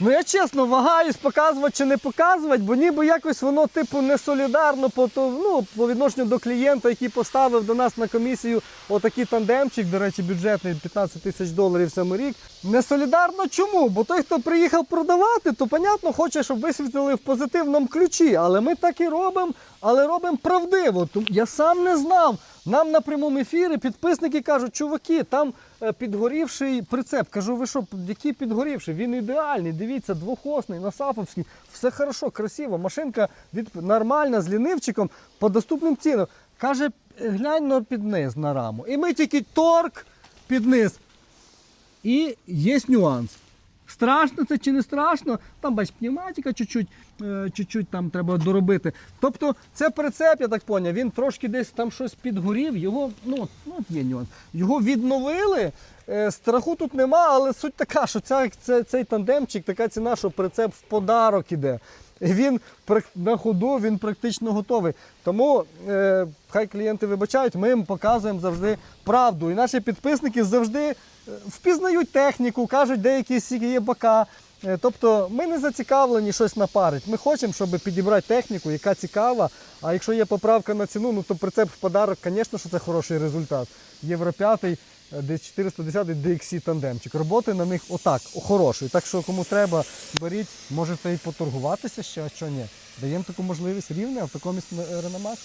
Ну я чесно вагаюсь показувати чи не показувати, бо ніби якось воно типу не солідарно по, ну, по відношенню до клієнта, який поставив до нас на комісію отакий тандемчик, до речі, бюджетний 15 тисяч доларів саме рік. Не солідарно чому? Бо той, хто приїхав продавати, то понятно, хоче, щоб висвітлили в позитивному ключі. Але ми так і робимо, але робимо правдиво. Я сам не знав. Нам на прямому ефірі підписники кажуть, чуваки, там е, підгорівший прицеп. Кажу, ви що, який підгорівший? Він ідеальний. Дивіться, двохосний, насафовський. Все хорошо, красиво. Машинка від нормальна з лінивчиком по доступним цінам. Каже, глянь на під низ на раму. І ми тільки торк під низ. І є нюанс. Страшно це чи не страшно? Там бач, пневматика чуть-чуть, е, чуть-чуть там треба доробити. Тобто це прицеп, я так поняв, він трошки десь там щось підгорів, його, ну, ну є нюанс. Його відновили. Е, Страху тут нема, але суть така, що ця, це, цей тандемчик, така ціна, що прицеп в подарок іде. І він на ходу він практично готовий. Тому е, хай клієнти вибачають, ми їм показуємо завжди правду. І наші підписники завжди е, впізнають техніку, кажуть, де якісь є бока. Е, Тобто ми не зацікавлені щось напарити. Ми хочемо, щоб підібрати техніку, яка цікава. А якщо є поправка на ціну, ну то прицеп в подарок, звісно, що це хороший результат. Євро 5, е, десь 410 DXC тандемчик. Роботи на них отак, хороший. Так що кому треба, беріть, можете і поторгуватися ще, а що ні. Даємо таку можливість рівне, в такому Реномакс.